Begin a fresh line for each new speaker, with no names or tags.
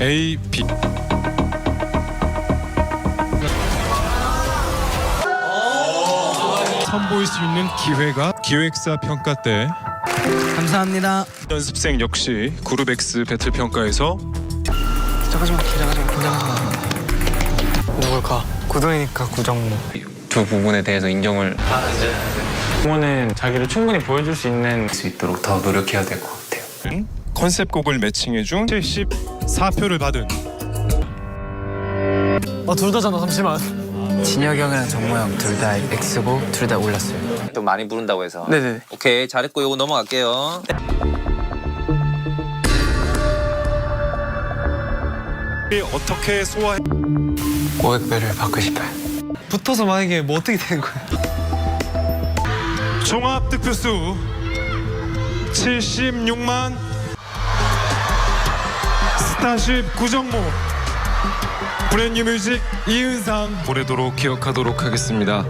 A, B. 선보일 수 있는 기회가 기획사 평가 때
감사합니다.
연습생 역시 그룹 X 배틀 평가에서
잠깐만 긴장하지 마. 긴장하지 마. 누굴까? 구동이니까 구정모.
두 부분에 대해서 인정을
부모는 자기를 충분히 보여줄 수 있는 수 있도록 더 노력해야 될 것 같아요.
컨셉곡을 매칭해준 74표를 받은
아 둘 다잖아. 잠시만.
진혁이 형이랑 정모 형 둘 다 X고 둘 다 올랐어요.
좀 많이 부른다고 해서
네네.
오케이 잘했고 이거 넘어갈게요
어떻게 소화해
500배를 받고 싶어요.
붙어서 만약에 뭐 어떻게 되는 거야?
종합 득표수 76만 스타쉽 구정모 브랜뉴 뮤직 이은상 보내도록 기억하도록 하겠습니다.